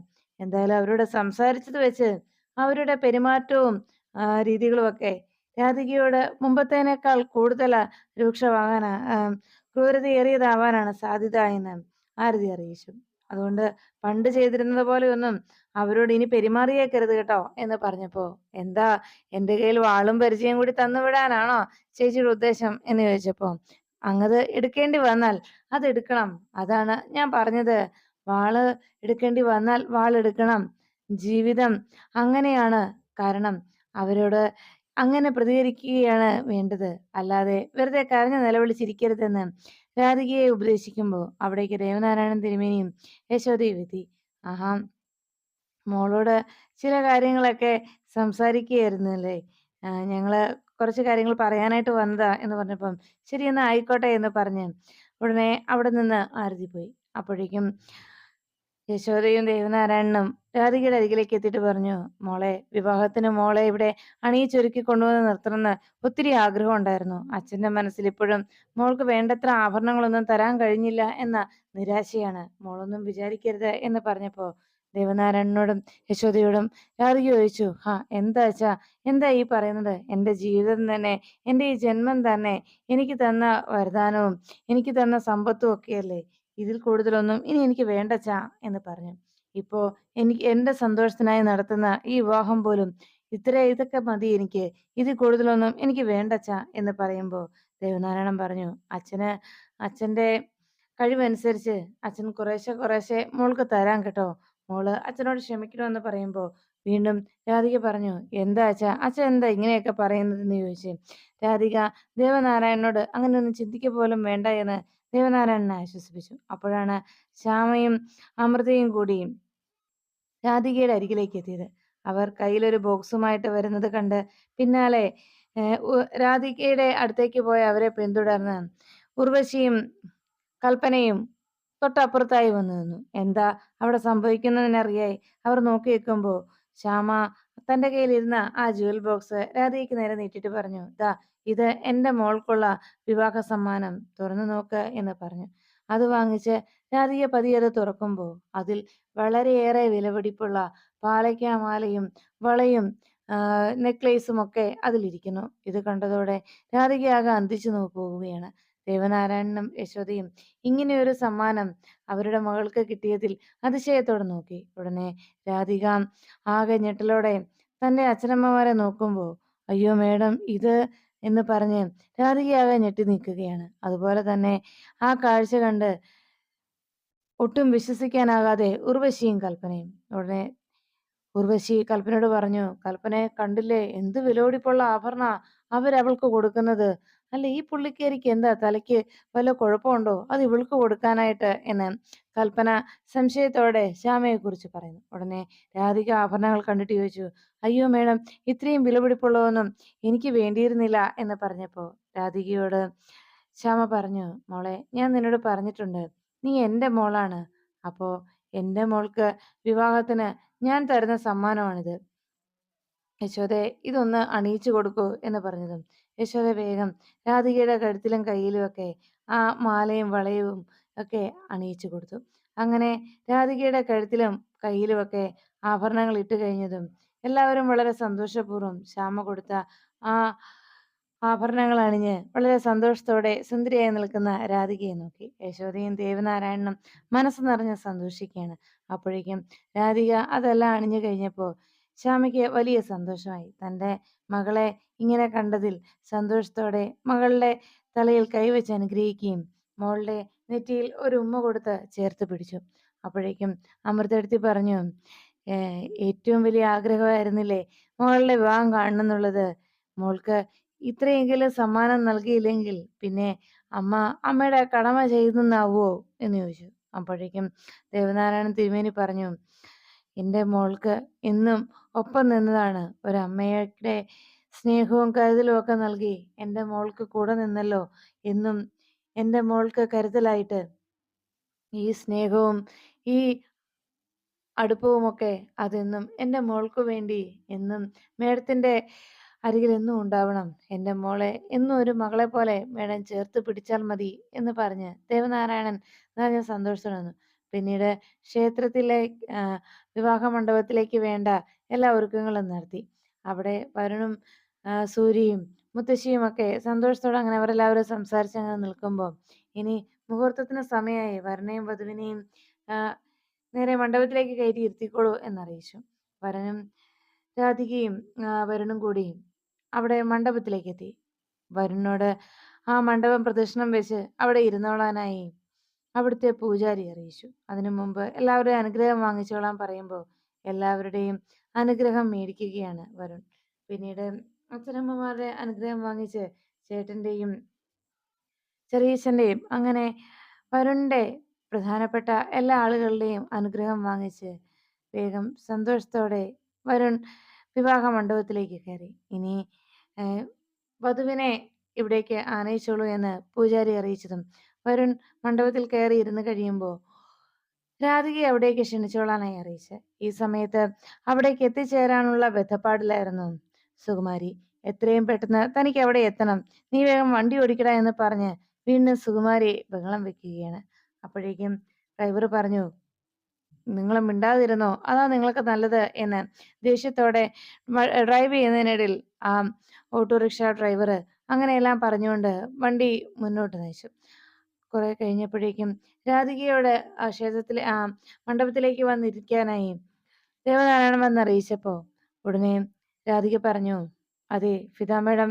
എന്തായാലും അവരോട് സംസാരിച്ചത് വെച്ച് അവരുടെ പെരുമാറ്റവും രീതികളും ഒക്കെ രാധികയോട് മുമ്പത്തേനേക്കാൾ കൂടുതൽ രൂക്ഷമാകാനാ ക്രൂരതയേറിയതാവാനാണ് സാധ്യത എന്ന് ആരതി അറിയിച്ചു. അതുകൊണ്ട് പണ്ട് ചെയ്തിരുന്നത് പോലെ ഒന്നും അവരോട് ഇനി പെരുമാറിയേക്കരുത് കേട്ടോ എന്ന് പറഞ്ഞപ്പോ എന്താ എന്റെ കയ്യിൽ വാളും പരിചയം കൂടി തന്നുവിടാനാണോ ചേച്ചിയുടെ ഉദ്ദേശം എന്ന് ചോദിച്ചപ്പോ അങ്ങത് എടുക്കേണ്ടി വന്നാൽ അത് എടുക്കണം അതാണ് ഞാൻ പറഞ്ഞത്. വാൾ എടുക്കേണ്ടി വന്നാൽ വാൾ എടുക്കണം. ജീവിതം അങ്ങനെയാണ് കാരണം. അവരോട് അങ്ങനെ പ്രതികരിക്കുകയാണ് വേണ്ടത്. അല്ലാതെ വെറുതെ കരഞ്ഞു നിലവിളിച്ചിരിക്കരുതെന്ന് രാധികയെ ഉപദേശിക്കുമ്പോൾ അവിടേക്ക് ദേവനാരായണൻ തിരുമേനിയും എത്തി. ആഹാ മോളോട് ചില കാര്യങ്ങളൊക്കെ സംസാരിക്കുകയായിരുന്നു അല്ലേ ഞങ്ങൾ കുറച്ച് കാര്യങ്ങൾ പറയാനായിട്ട് വന്നതാ എന്ന് പറഞ്ഞപ്പം ശരി എന്നാ ആയിക്കോട്ടെ എന്ന് പറഞ്ഞ് ഉടനെ അവിടെ നിന്ന് ആരതി പോയി അപ്പോഴേക്കും യശോദയും ദേവനാരായണനും രാധികയുടെ അരികിലേക്ക് എത്തിയിട്ട് പറഞ്ഞു മോളെ വിവാഹത്തിന് മോളെ ഇവിടെ അണിയിച്ചൊരുക്കി കൊണ്ടുവന്ന് നിർത്തണമെന്ന് ഒത്തിരി ആഗ്രഹം ഉണ്ടായിരുന്നു. അച്ഛന്റെ മനസ്സിൽ ഇപ്പോഴും മോൾക്ക് വേണ്ടത്ര ആഭരണങ്ങളൊന്നും തരാൻ കഴിഞ്ഞില്ല എന്ന നിരാശയാണ്. മോളൊന്നും വിചാരിക്കരുത് എന്ന് പറഞ്ഞപ്പോ ദേവനാരായണനോടും യശോദയോടും രാധിക ചോദിച്ചു ഹാ എന്താ അച്ഛാ? എന്താ ഈ പറയുന്നത്? എന്റെ ജീവിതം തന്നെ എന്റെ ഈ ജന്മം തന്നെ എനിക്ക് തന്ന വരദാനവും എനിക്ക് തന്ന സമ്പത്തും ഒക്കെയല്ലേ ഇതിൽ കൂടുതലൊന്നും ഇനി എനിക്ക് വേണ്ട ചാ എന്ന് പറഞ്ഞു. ഇപ്പോ എനിക്ക് എന്റെ സന്തോഷത്തിനായി നടത്തുന്ന ഈ വിവാഹം പോലും ഇത്ര ഇതൊക്കെ മതി എനിക്ക്. ഇതിൽ കൂടുതലൊന്നും എനിക്ക് വേണ്ട ചാ എന്ന് പറയുമ്പോ ദേവനാരായണൻ പറഞ്ഞു അച്ഛന് അച്ഛന്റെ കഴിവനുസരിച്ച് അച്ഛൻ കുറേശ്ശെ കുറേശ്ശെ മോൾക്ക് തരാൻ കേട്ടോ. മോൾ അച്ഛനോട് ക്ഷമിക്കണമെന്ന് പറയുമ്പോൾ വീണ്ടും രാധിക പറഞ്ഞു എന്താ അച്ഛ? അച്ഛൻ എന്താ ഇങ്ങനെയൊക്കെ പറയുന്നതെന്ന് ചോദിച്ചു രാധിക ദേവനാരായണനോട് അങ്ങനെ ഒന്നും ചിന്തിക്ക പോലും വേണ്ട എന്ന് ദേവനാരായണനെ ആശ്വസിപ്പിച്ചു. അപ്പോഴാണ് ശ്യാമയും അമൃതയും കൂടി രാധികയുടെ അരികിലേക്ക് എത്തിയത്. അവർ കയ്യിലൊരു ബോക്സുമായിട്ട് വരുന്നത് കണ്ട് പിന്നാലെ രാധികയുടെ അടുത്തേക്ക് പോയ അവരെ പിന്തുടർന്ന് ഉർവശിയും കൽപ്പനയും തൊട്ടപ്പുറത്തായി വന്നു നിന്നു. എന്താ അവിടെ സംഭവിക്കുന്നതിനറിയായി അവർ നോക്കി നിൽക്കുമ്പോൾ ശ്യാമ തന്റെ കയ്യിലിരുന്ന ആ ജുവൽ ബോക്സ് രാധയ്ക്ക് നേരെ നീട്ടിട്ട് പറഞ്ഞു ദാ ഇത് എന്റെ മോൾക്കുള്ള വിവാഹ സമ്മാനം തുറന്നു നോക്ക് എന്ന് പറഞ്ഞു. അത് വാങ്ങിച്ച് രാധിക പതിയെ അത് തുറക്കുമ്പോൾ അതിൽ വളരെയേറെ വിലപിടിപ്പുള്ള പാലയ്ക്കാമാലയും വളയും നെക്ലേസും ഒക്കെ അതിലിരിക്കുന്നു. ഇത് കണ്ടതോടെ രാധിക ആകെ അന്തിച്ചു പോവുകയാണ്. ദേവനാരായണനും യശോദയും ഇങ്ങനെയൊരു സമ്മാനം അവരുടെ മകൾക്ക് കിട്ടിയതിൽ അതിശയത്തോടെ നോക്കി. ഉടനെ രാധിക ആകെ ഞെട്ടലോടെ തന്റെ അച്ഛനമ്മമാരെ നോക്കുമ്പോൾ അയ്യോ മേഡം ഇത് എന്ന് പറഞ്ഞ് രാധികയാകെ ഞെട്ടി നിൽക്കുകയാണ്. അതുപോലെ തന്നെ ആ കാഴ്ച കണ്ട് ഒട്ടും വിശ്വസിക്കാനാകാതെ ഉർവശിയും കൽപ്പനയും. ഉടനെ ഉർവശി കൽപ്പനയോട് പറഞ്ഞു കൽപ്പനെ കണ്ടില്ലേ? എന്ത് വിലോടിപ്പുള്ള ആഭരണ അവരവൾക്ക് കൊടുക്കുന്നത്? അല്ല ഈ പുള്ളിക്കാരിക്ക് എന്താ തലയ്ക്ക് വല്ല കുഴപ്പമുണ്ടോ? അത് ഇവൾക്ക് കൊടുക്കാനായിട്ട് എന്ന് കൽപ്പന സംശയത്തോടെ ശ്യാമയെ കുറിച്ച് പറയുന്നു. ഉടനെ രാധിക ആഭരണങ്ങൾ കണ്ടിട്ട് ചോദിച്ചു, "അയ്യോ മേഡം ഇത്രയും വിലപിടിപ്പുള്ളതൊന്നും എനിക്ക് വേണ്ടിയിരുന്നില്ല" എന്ന് പറഞ്ഞപ്പോൾ രാധികയോട് ശ്യാമ പറഞ്ഞു, "മോളെ ഞാൻ നിന്നോട് പറഞ്ഞിട്ടുണ്ട്. നീ എന്റെ മോളാണ്. അപ്പോ എന്റെ മോൾക്ക് വിവാഹത്തിന് ഞാൻ തരുന്ന സമ്മാനമാണിത്. യശോദേ ഇതൊന്ന് അണിയിച്ചു കൊടുക്കൂ" എന്ന് പറഞ്ഞതും യശോദ വേഗം രാധികയുടെ കഴുത്തിലും കയ്യിലുമൊക്കെ ആ മാലയും വളയവും ഒക്കെ അണിയിച്ചു കൊടുത്തു. അങ്ങനെ രാധികയുടെ കഴുത്തിലും കയ്യിലുമൊക്കെ ആഭരണങ്ങൾ ഇട്ട് കഴിഞ്ഞതും എല്ലാവരും വളരെ സന്തോഷപൂർവം ശ്യാമ കൊടുത്ത ആ ആഭരണങ്ങൾ അണിഞ്ഞ് വളരെ സന്തോഷത്തോടെ സുന്ദരിയായി നിൽക്കുന്ന രാധികയെ നോക്കി. യശോദയും ദേവനാരായണനും മനസ്സ് നിറഞ്ഞ് സന്തോഷിക്കുകയാണ്. അപ്പോഴേക്കും രാധിക അതെല്ലാം അണിഞ്ഞു കഴിഞ്ഞപ്പോൾ ശ്യാമയ്ക്ക് വലിയ സന്തോഷമായി. തന്റെ മകളെ ഇങ്ങനെ കണ്ടതിൽ സന്തോഷത്തോടെ മകളുടെ തലയിൽ കൈവച്ച് അനുഗ്രഹിക്കുകയും മോളുടെ നെറ്റിയിൽ ഒരു ഉമ്മ കൊടുത്ത് ചേർത്ത് പിടിച്ചു. അപ്പോഴേക്കും അമൃതേടത്തി പറഞ്ഞു, ഏറ്റവും വലിയ ആഗ്രഹമായിരുന്നില്ലേ മോളുടെ വിവാഹം കാണണമെന്നുള്ളത്. മോൾക്ക് ഇത്രയെങ്കിലും സമ്മാനം നൽകിയില്ലെങ്കിൽ പിന്നെ അമ്മ അമ്മയുടെ കടമ ചെയ്തെന്നാവോ?" എന്ന് ചോദിച്ചു. അപ്പോഴേക്കും ദേവനാരായണൻ തിരുമേനി പറഞ്ഞു, "എന്റെ മോൾക്ക് എന്നും ഒപ്പം നിന്നതാണ്. ഒരമ്മയുടെ സ്നേഹവും കരുതലും ഒക്കെ നൽകി എന്റെ മോൾക്ക് കൂടെ നിന്നല്ലോ. എന്നും എന്റെ മോൾക്ക് കരുതലായിട്ട് ഈ സ്നേഹവും ഈ അടുപ്പവുമൊക്കെ അതെന്നും എന്റെ മോൾക്ക് വേണ്ടി എന്നും മേഡത്തിന്റെ അരികിൽ എന്നും ഉണ്ടാവണം. എന്റെ മോളെ എന്നും ഒരു മകളെ പോലെ മേഡം ചേർത്ത് പിടിച്ചാൽ മതി" എന്ന് പറഞ്ഞ് ദേവനാരായണൻ നിറഞ്ഞ സന്തോഷത്തോടെ. പിന്നീട് ക്ഷേത്രത്തിലെ വിവാഹ മണ്ഡപത്തിലേക്ക് വേണ്ട എല്ലാ ഒരുക്കങ്ങളും നടത്തി. അവിടെ വരുണും സൂര്യയും മുത്തശ്ശിയുമൊക്കെ സന്തോഷത്തോടെ അങ്ങനെ അവരെല്ലാവരും സംസാരിച്ച് അങ്ങനെ നിൽക്കുമ്പോൾ ഇനി മുഹൂർത്തത്തിന് സമയമായി. വരനെയും വധുവിനെയും നേരെ മണ്ഡപത്തിലേക്ക് കയറ്റി ഇരുത്തിക്കോളൂ എന്നറിയിച്ചു. വരനും രാധികയും വരുണും കൂടി അവിടെ മണ്ഡപത്തിലേക്ക് എത്തി വരുണിനോട് ആ മണ്ഡപം പ്രദക്ഷിണം വെച്ച് അവിടെ ഇരുന്നോളാനായി അവിടുത്തെ പൂജാരി അറിയിച്ചു. അതിനു മുമ്പ് എല്ലാവരുടെയും അനുഗ്രഹം വാങ്ങിച്ചോളാൻ പറയുമ്പോൾ എല്ലാവരുടെയും അനുഗ്രഹം മേടിക്കുകയാണ് വരുൺ. പിന്നീട് അച്ഛനമ്മമാരുടെ അനുഗ്രഹം വാങ്ങിച്ച് ചേട്ടന്റെയും ചെറിയച്ഛന്റെയും അങ്ങനെ വരുണിന്റെ പ്രധാനപ്പെട്ട എല്ലാ ആളുകളുടെയും അനുഗ്രഹം വാങ്ങിച്ച് വേഗം സന്തോഷത്തോടെ വരുൺ വിവാഹ മണ്ഡപത്തിലേക്ക് കയറി. ഇനി വധുവിനെ ഇവിടേക്ക് ആനയിച്ചോളൂ എന്ന് പൂജാരി അറിയിച്ചതും വരുൺ മണ്ഡപത്തിൽ കയറി ഇരുന്ന് കഴിയുമ്പോൾ രാധികയെ അവിടേക്ക് ക്ഷണിച്ചോളാനായി അറിയിച്ച് ഈ സമയത്ത് അവിടേക്ക് എത്തിച്ചേരാനുള്ള ബദ്ധപ്പാടിലായിരുന്നു സുകുമാരി. എത്രയും പെട്ടെന്ന് തനിക്ക് അവിടെ എത്തണം. നീ വേഗം വണ്ടി ഓടിക്കട എന്ന് പറഞ്ഞ് വീണ്ടും സുകുമാരി ബഹളം വെക്കുകയാണ്. അപ്പോഴേക്കും ഡ്രൈവർ പറഞ്ഞു, "നിങ്ങൾ മിണ്ടാതിരുന്നോ അതാ നിങ്ങൾക്ക് നല്ലത്" എന്ന് ദേഷ്യത്തോടെ ഡ്രൈവ് ചെയ്യുന്നതിനിടയിൽ ആ ഓട്ടോറിക്ഷ ഡ്രൈവർ അങ്ങനെയെല്ലാം പറഞ്ഞുകൊണ്ട് വണ്ടി മുന്നോട്ട് നയിച്ചു. കുറെ കഴിഞ്ഞപ്പോഴേക്കും രാധികയോട് ആ ക്ഷേത്രത്തിലെ ആ മണ്ഡപത്തിലേക്ക് വന്നിരിക്കാനായി ദേവനാരായണൻ വന്നറിയിച്ചപ്പോൾ ഉടനെ രാധിക പറഞ്ഞു, "അതെ ഫിതാമേടം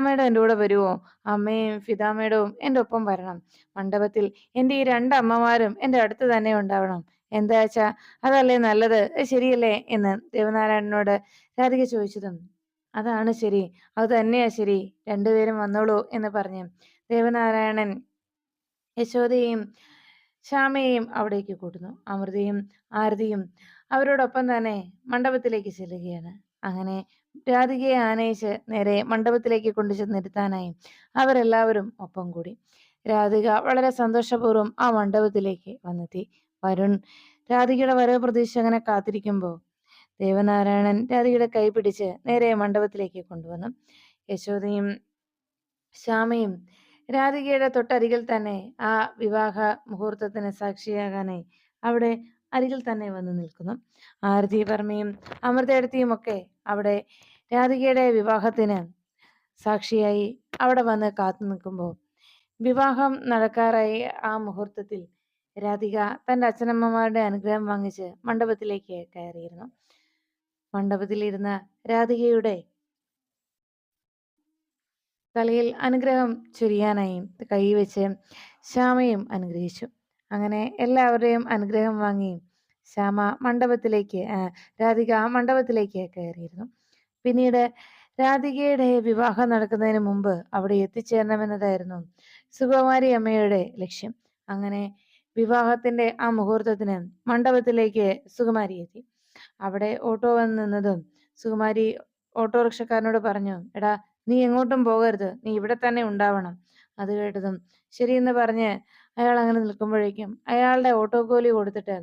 മേഡം എന്റെ കൂടെ വരുമോ അമ്മയും ഫിതാമേടവും എന്റെ ഒപ്പം വരണം. മണ്ഡപത്തിൽ എന്റെ ഈ രണ്ട് അമ്മമാരും എന്റെ അടുത്ത് തന്നെ ഉണ്ടാവണം. എന്താ വെച്ചാ അതല്ലേ നല്ലത്. ശരിയല്ലേ?" എന്ന് ദേവനാരായണനോട് രാധിക ചോദിച്ചതും "അതാണ് ശരി. അത് തന്നെയാ ശരി. രണ്ടുപേരും വന്നോളൂ" എന്ന് പറഞ്ഞു ദേവനാരായണൻ യശോദയെയും ശ്യാമയെയും അവിടേക്ക് കൂട്ടുന്നു. അമൃതയും ആരതിയും അവരോടൊപ്പം തന്നെ മണ്ഡപത്തിലേക്ക് ചെല്ലുകയാണ്. അങ്ങനെ രാധികയെ ആനയിച്ച് നേരെ മണ്ഡപത്തിലേക്ക് കൊണ്ടു ചെന്നിരുത്താനായി അവരെല്ലാവരും ഒപ്പം കൂടി. രാധിക വളരെ സന്തോഷപൂർവം ആ മണ്ഡപത്തിലേക്ക് വന്നെത്തി. വരുൺ രാധികയുടെ വരവ് പ്രതീക്ഷ അങ്ങനെ കാത്തിരിക്കുമ്പോൾ ദേവനാരായണൻ രാധികയുടെ കൈ പിടിച്ച് നേരെ മണ്ഡപത്തിലേക്ക് കൊണ്ടുവന്നു. യശോദയും ശ്യാമയും രാധികയുടെ തൊട്ടരികിൽ തന്നെ ആ വിവാഹ മുഹൂർത്തത്തിന് സാക്ഷിയാകാനായി അവിടെ അരികിൽ തന്നെ വന്ന് നിൽക്കുന്നു. ആരതി വർമ്മയും അമൃതേടത്തിയും ഒക്കെ അവിടെ രാധികയുടെ വിവാഹത്തിന് സാക്ഷിയായി അവിടെ വന്ന് കാത്തു നിൽക്കുമ്പോൾ വിവാഹം നടക്കാറായി ആ മുഹൂർത്തത്തിൽ രാധിക തന്റെ അച്ഛനമ്മമാരുടെ അനുഗ്രഹം വാങ്ങിച്ച് മണ്ഡപത്തിലേക്ക് കയറിയിരുന്നു. മണ്ഡപത്തിലിരുന്ന രാധികയുടെ തലയിൽ അനുഗ്രഹം ചൊരിയാനായി കൈവച്ച് ശ്യാമയും അനുഗ്രഹിച്ചു. അങ്ങനെ എല്ലാവരുടെയും അനുഗ്രഹം വാങ്ങി ശ്യാമ മണ്ഡപത്തിലേക്ക് രാധിക മണ്ഡപത്തിലേക്ക് കയറിയിരുന്നു. പിന്നീട് രാധികയുടെ വിവാഹം നടക്കുന്നതിന് മുമ്പ് അവിടെ എത്തിച്ചേരണമെന്നതായിരുന്നു സുകുമാരി അമ്മയുടെ ലക്ഷ്യം അങ്ങനെ വിവാഹത്തിന്റെ ആ മുഹൂർത്തത്തിന് മണ്ഡപത്തിലേക്ക് സുകുമാരി എത്തി അവിടെ ഓട്ടോ വന്ന് നിന്നതും സുകുമാരി ഓട്ടോറിക്ഷക്കാരനോട് പറഞ്ഞു എടാ നീ എങ്ങോട്ടും പോകരുത്. നീ ഇവിടെ തന്നെ ഉണ്ടാവണം. അത് കേട്ടതും ശരിയെന്ന് പറഞ്ഞ് അയാൾ അങ്ങനെ നിൽക്കുമ്പോഴേക്കും അയാളുടെ ഓട്ടോ കൂലി കൊടുത്തിട്ട്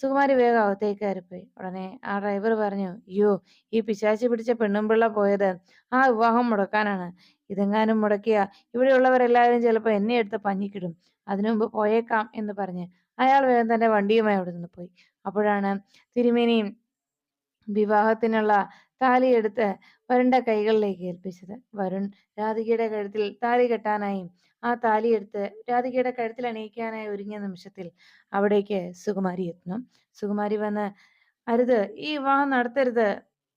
സുകുമാരി വേഗം അകത്തേക്ക് കയറിപ്പോയി. ഉടനെ ആ ഡ്രൈവർ പറഞ്ഞു അയ്യോ ഈ പിശാചി പിടിച്ച പെണ്ണുമ്പിള്ള പോയത് ആ വിവാഹം മുടക്കാനാണ്. ഇതെങ്ങാനും മുടക്കിയ ഇവിടെയുള്ളവരെല്ലാവരും ചിലപ്പോൾ എന്നെ എടുത്ത് പഞ്ഞിക്കിടും. അതിനു മുമ്പ് പോയേക്കാം എന്ന് പറഞ്ഞ് അയാൾ വേഗം തന്റെ വണ്ടിയുമായി അവിടെ നിന്ന് പോയി. അപ്പോഴാണ് തിരുമേനിയും വിവാഹത്തിനുള്ള താലിയെടുത്ത് വരുണിന്റെ കൈകളിലേക്ക് ഏൽപ്പിച്ചത്. വരുൺ രാധികയുടെ കഴുത്തിൽ താലി കെട്ടാനായി ആ താലി എടുത്ത് രാധികയുടെ കഴുത്തിൽ അണിയിക്കാനായി ഒരുങ്ങിയ നിമിഷത്തിൽ അവിടേക്ക് സുകുമാരി എത്തുന്നു. സുകുമാരി വന്ന് അരുത് ഈ വിവാഹം നടത്തരുത്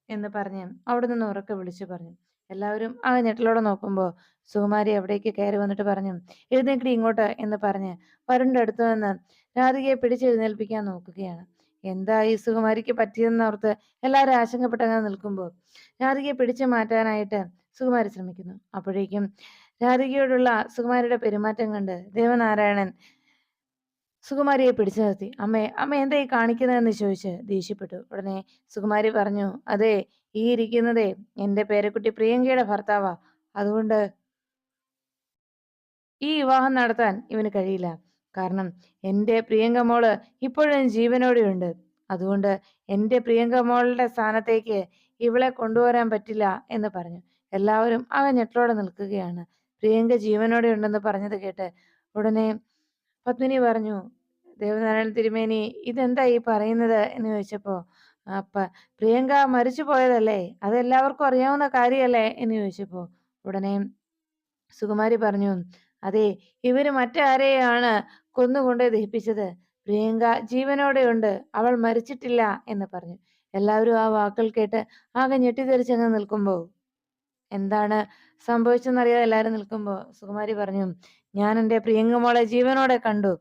എന്ന് പറഞ്ഞ് അവിടെ നിന്ന് ഉറക്കെ വിളിച്ചു പറഞ്ഞു. എല്ലാവരും ആ ഞെട്ടലോടെ നോക്കുമ്പോൾ സുകുമാരി അവിടേക്ക് കയറി വന്നിട്ട് പറഞ്ഞു എഴുന്നേക്കടി ഇങ്ങോട്ട് എന്ന് പറഞ്ഞ് വരുണിന്റെ അടുത്ത് നിന്ന് രാധികയെ പിടിച്ചെഴുന്നേൽപ്പിക്കാൻ നോക്കുകയാണ്. എന്താ ഈ സുകുമാരിക്ക് പറ്റിയതെന്ന് ഓർത്ത് എല്ലാവരും ആശങ്കപ്പെട്ടങ്ങനെ നിൽക്കുമ്പോൾ രാധികയെ പിടിച്ചു മാറ്റാനായിട്ട് സുകുമാരി ശ്രമിക്കുന്നു. അപ്പോഴേക്കും രാധികയോടുള്ള സുകുമാരിയുടെ പെരുമാറ്റം കണ്ട് ദേവനാരായണൻ സുകുമാരിയെ പിടിച്ചു നിർത്തി. അമ്മേ അമ്മ എന്താ ഈ കാണിക്കുന്നതെന്ന് ചോദിച്ച് ദേഷ്യപ്പെട്ടു. ഉടനെ സുകുമാരി പറഞ്ഞു അതെ ഈ ഇരിക്കുന്നതേ എന്റെ പേരക്കുട്ടി പ്രിയങ്കയുടെ ഭർത്താവാ. അതുകൊണ്ട് ഈ വിവാഹം നടത്താൻ ഇവന് കഴിയില്ല. കാരണം എന്റെ പ്രിയങ്ക മോൾ ഇപ്പോഴും ജീവനോടെയുണ്ട് അതുകൊണ്ട് എന്റെ പ്രിയങ്ക മോളുടെ സ്ഥാനത്തേക്ക് ഇവളെ കൊണ്ടുവരാൻ പറ്റില്ല എന്ന് പറഞ്ഞു. എല്ലാവരും അവൻ ഞെട്ടലോടെ നിൽക്കുകയാണ്. പ്രിയങ്ക ജീവനോടെ ഉണ്ടെന്ന് പറഞ്ഞത് കേട്ട് ഉടനെ പത്മിനി പറഞ്ഞു ദേവനാരായണ തിരുമേനി ഇതെന്താ ഈ പറയുന്നത്? എന്ന് ചോദിച്ചപ്പോ അപ്പ പ്രിയങ്ക മരിച്ചു പോയതല്ലേ? അത് എല്ലാവർക്കും അറിയാവുന്ന കാര്യമല്ലേ എന്ന് ചോദിച്ചപ്പോ ഉടനെ സുകുമാരി പറഞ്ഞു അതെ ഇവർ മറ്റാരെയാണ് കൊന്നുകൊണ്ട് ദഹിപ്പിച്ചത് പ്രിയങ്ക ജീവനോടെയുണ്ട് അവൾ മരിച്ചിട്ടില്ല എന്ന് പറഞ്ഞു. എല്ലാവരും ആ വാക്കുകൾ കേട്ട് ആകെ ഞെട്ടിത്തെറിച്ചങ്ങ് നിൽക്കുമ്പോ എന്താണ് സംഭവിച്ചെന്നറിയാതെ എല്ലാവരും നിൽക്കുമ്പോ സുകുമാരി പറഞ്ഞു ഞാൻ എന്റെ പ്രിയങ്കമോളെ ജീവനോടെ കണ്ടു.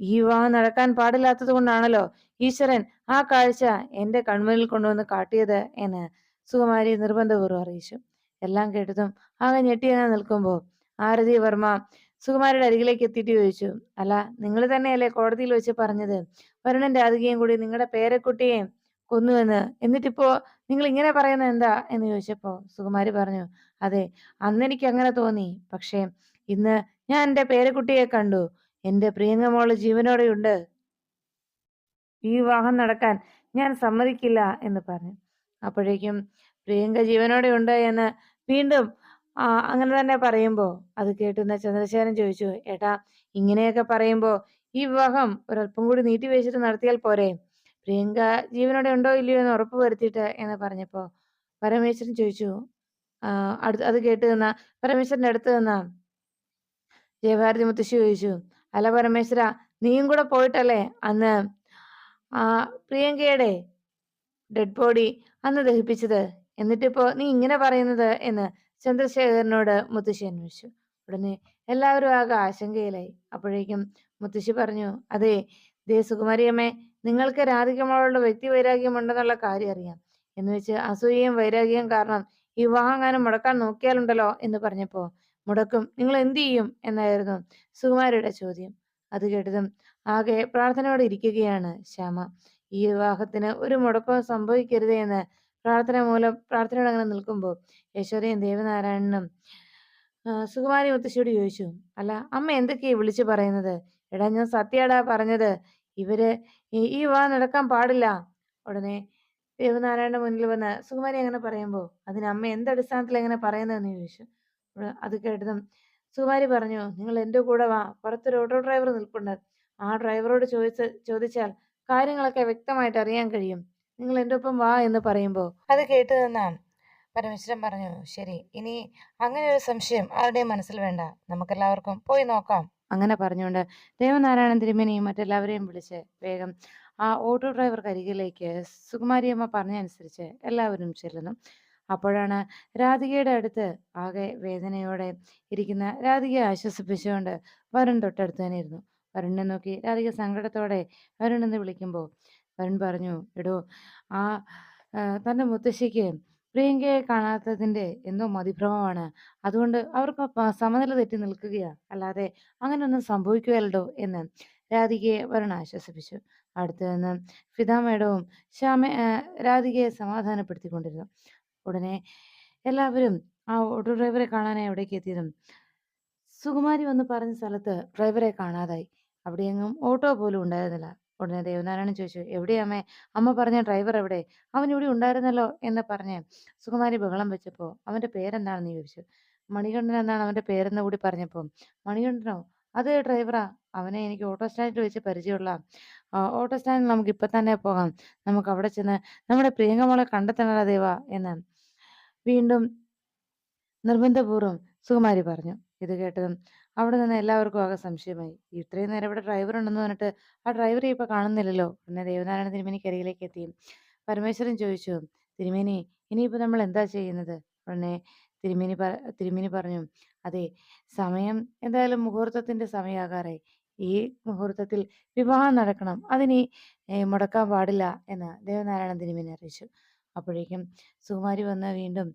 ഈ വിവാഹം നടക്കാൻ പാടില്ലാത്തത് കൊണ്ടാണല്ലോ ഈശ്വരൻ ആ കാഴ്ച എന്റെ കൺമുന്നിൽ കൊണ്ടുവന്ന് കാട്ടിയത് എന്ന് സുകുമാരി നിർബന്ധപൂർവം അറിയിച്ചു. എല്ലാം കേട്ടതും ആകെ ഞെട്ടിയങ്ങ് നിൽക്കുമ്പോ ആരതി വർമ്മ സുകുമാരിയുടെ അരികിലേക്ക് എത്തിയിട്ട് ചോദിച്ചു അല്ല നിങ്ങൾ തന്നെയല്ലേ കോടതിയിൽ വെച്ച് പറഞ്ഞത്? വരുണൻ രാധികയും കൂടി നിങ്ങളുടെ പേരക്കുട്ടിയെ കൊന്നുവെന്ന് എന്നിട്ടിപ്പോ നിങ്ങൾ ഇങ്ങനെ പറയുന്നത് എന്താ? എന്ന് ചോദിച്ചപ്പോ സുകുമാരി പറഞ്ഞു അതെ അന്ന് എനിക്ക് അങ്ങനെ തോന്നി. പക്ഷേ ഇന്ന് ഞാൻ എന്റെ പേരക്കുട്ടിയെ കണ്ടു. എന്റെ പ്രിയങ്കമോൾ ജീവനോടെയുണ്ട് ഈ വിവാഹം നടക്കാൻ ഞാൻ സമ്മതിക്കില്ല എന്ന് പറഞ്ഞു. അപ്പോഴേക്കും പ്രിയങ്ക ജീവനോടെ ഉണ്ട് എന്ന് വീണ്ടും ആ അങ്ങനെ തന്നെ പറയുമ്പോ അത് കേട്ടുന്ന ചന്ദ്രശേഖരൻ ചോദിച്ചു ഏട്ടാ ഇങ്ങനെയൊക്കെ പറയുമ്പോ ഈ വിവാഹം ഒരല്പം കൂടി നീട്ടി വെച്ചിട്ട് നടത്തിയാൽ പോരെ? പ്രിയങ്ക ജീവനോടെ ഉണ്ടോ ഇല്ലയോ എന്ന് ഉറപ്പ് വരുത്തിയിട്ട് എന്ന് പറഞ്ഞപ്പോ പരമേശ്വരൻ ചോദിച്ചു അടുത്ത് അത് കേട്ട് നിന്ന പരമേശ്വരന്റെ അടുത്ത് നിന്ന ജയഭാരതി മുത്തശ്ശി ചോദിച്ചു അല്ല പരമേശ്വര നീയും കൂടെ പോയിട്ടല്ലേ അന്ന്? ആ പ്രിയങ്കയുടെ ഡെഡ് ബോഡി അന്ന് ദഹിപ്പിച്ചത്. എന്നിട്ടിപ്പോ നീ ഇങ്ങനെ പറയുന്നത് എന്ന് ചന്ദ്രശേഖരനോട് മുത്തശ്ശി അന്വേഷിച്ചു. ഉടനെ എല്ലാവരും ആകെ ആശങ്കയിലായി. അപ്പോഴേക്കും മുത്തശ്ശി പറഞ്ഞു അതെ ദേ സുകുമാരിയമ്മേ നിങ്ങൾക്ക് വ്യക്തി വൈരാഗ്യം ഉണ്ടെന്നുള്ള കാര്യം അറിയാം. എന്ന് വെച്ച് അസൂയയും വൈരാഗ്യവും കാരണം ഈ വിവാഹങ്ങാനും മുടക്കാൻ നോക്കിയാലുണ്ടല്ലോ എന്ന് പറഞ്ഞപ്പോ മുടക്കും നിങ്ങൾ എന്ത് ചെയ്യും? എന്നായിരുന്നു സുകുമാരിയുടെ ചോദ്യം. അത് കേട്ടതും ആകെ പ്രാർത്ഥനയോടെ ഇരിക്കുകയാണ് ശ്യാമ. ഈ വിവാഹത്തിന് ഒരു മുടക്കവും സംഭവിക്കരുതേ എന്ന് പ്രാർത്ഥന മൂലം പ്രാർത്ഥനയോട് അങ്ങനെ നിൽക്കുമ്പോൾ യശോദയും ദേവനാരായണനും സുകുമാരി മുത്തശ്ശിയോട് ചോദിച്ചു അല്ല അമ്മ എന്തൊക്കെയാ വിളിച്ചു പറയുന്നത്? എടാ ഞാൻ സത്യടാ പറഞ്ഞത്. ഇവർ ഈ വാ നടക്കാൻ പാടില്ല. ഉടനെ ദേവനാരായണന്റെ മുന്നിൽ വന്ന് സുകുമാരി അങ്ങനെ പറയുമ്പോ അതിന് അമ്മ എന്ത് അടിസ്ഥാനത്തിൽ എങ്ങനെ പറയുന്നതെന്ന് ചോദിച്ചു? അത് കേട്ടതും സുകുമാരി പറഞ്ഞു നിങ്ങൾ എന്റെ കൂടെ വാ. പുറത്തൊരു ഓട്ടോ ഡ്രൈവർ നിൽപ്പുണ്ട്. ആ ഡ്രൈവറോട് ചോദിച്ച ചോദിച്ചാൽ കാര്യങ്ങളൊക്കെ വ്യക്തമായിട്ട് അറിയാൻ കഴിയും. നിങ്ങൾ എന്റെ ഒപ്പം വാ എന്ന് പറയുമ്പോൾ അത് കേട്ടു നിന്നാണ് പരമേശ്വരൻ പറഞ്ഞു ശരി ഇനി അങ്ങനെ ഒരു സംശയം ആരുടെയും മനസ്സിൽ വേണ്ട. നമുക്കെല്ലാവർക്കും പോയി നോക്കാം. അങ്ങനെ പറഞ്ഞുകൊണ്ട് ദേവനാരായണൻ തിരുമേനിയും മറ്റെല്ലാവരെയും വിളിച്ച് വേഗം ആ ഓട്ടോ ഡ്രൈവർ കരികിലേക്ക് സുകുമാരിയമ്മ പറഞ്ഞനുസരിച്ച് എല്ലാവരും ചെല്ലുന്നു. അപ്പോഴാണ് രാധികയുടെ അടുത്ത് ആകെ വേദനയോടെ ഇരിക്കുന്ന രാധികയെ ആശ്വസിപ്പിച്ചുകൊണ്ട് വരുൺ തൊട്ടടുത്ത് തന്നെ ഇരുന്നു. വരുണിനെ നോക്കി രാധിക സങ്കടത്തോടെ വരുൺ എന്ന് വിളിക്കുമ്പോൾ വരുൺ പറഞ്ഞു എടോ ആ ആ, തന്റെ മുത്തശ്ശിക്ക് പ്രിയങ്കയെ കാണാത്തതിന്റെ എന്തോ മതിഭ്രമമാണ്. അതുകൊണ്ട് അവർക്ക് സമനില തെറ്റി നിൽക്കുകയാ. അല്ലാതെ അങ്ങനെയൊന്നും സംഭവിക്കുകയല്ലോ എന്ന് രാധികയെ വരുൺ ആശ്വസിപ്പിച്ചു. അടുത്ത് നിന്ന് ഫിതാമേടവും ശ്യാമ രാധികയെ സമാധാനപ്പെടുത്തിക്കൊണ്ടിരുന്നു. ഉടനെ എല്ലാവരും ആ ഓട്ടോ ഡ്രൈവറെ കാണാനായി അവിടേക്ക് എത്തിയതും സുകുമാരി വന്ന് പറഞ്ഞ സ്ഥലത്ത് ഡ്രൈവറെ കാണാതായി. അവിടെയെങ്ങും ഓട്ടോ പോലും ഉണ്ടായിരുന്നില്ല. ഉടനെ ദേവനാരായണൻ ചോദിച്ചു, എവിടെയമ്മേ അമ്മ പറഞ്ഞ ഡ്രൈവർ എവിടെ? അവൻ ഇവിടെ ഉണ്ടായിരുന്നല്ലോ" എന്ന് പറഞ്ഞ് സുകുമാരി ബഹളം വെച്ചപ്പോൾ അവന്റെ പേരെന്താണെന്ന് ചോദിച്ചു. മണികണ്ഠൻ എന്നാണ് അവന്റെ പേരെന്ന് കൂടി പറഞ്ഞപ്പോൾ, "മണികണ്ഠനോ? അത് ഡ്രൈവറാ. അവനെ എനിക്ക് ഓട്ടോ സ്റ്റാൻഡിൽ വെച്ച് പരിചയമുള്ള ഓട്ടോ സ്റ്റാൻഡിൽ നമുക്ക് ഇപ്പൊ തന്നെ പോകാം. നമുക്ക് അവിടെ ചെന്ന് നമ്മുടെ പ്രിയങ്കമോളെ കണ്ടെത്തണ ദേവാ" എന്ന് വീണ്ടും നിർബന്ധപൂർവം സുകുമാരി പറഞ്ഞു. ഇത് കേട്ടതും അവിടെ നിന്ന് എല്ലാവർക്കും ആകെ സംശയമായി. ഇത്രയും നേരം ഇവിടെ ഡ്രൈവർ ഉണ്ടെന്ന് പറഞ്ഞിട്ട് ആ ഡ്രൈവറെ ഇപ്പൊ കാണുന്നില്ലല്ലോ. പിന്നെ ദേവനാരായണ തിരുമേനിക്ക് അരികിലേക്ക് എത്തി പരമേശ്വരൻ ചോദിച്ചു, "തിരുമേനി ഇനിയിപ്പോ നമ്മൾ എന്താ ചെയ്യുന്നത്?" ഉടനെ തിരുമേനി പറ തിരുമേനി പറഞ്ഞു, "അതെ സമയം എന്തായാലും മുഹൂർത്തത്തിന്റെ സമയാകാറായി. ഈ മുഹൂർത്തത്തിൽ വിവാഹം നടക്കണം. അതിനി മുടക്കാൻ പാടില്ല" എന്ന് ദേവനാരായണ തിരുമേനി അറിയിച്ചു. അപ്പോഴേക്കും സുകുമാരി വന്ന് വീണ്ടും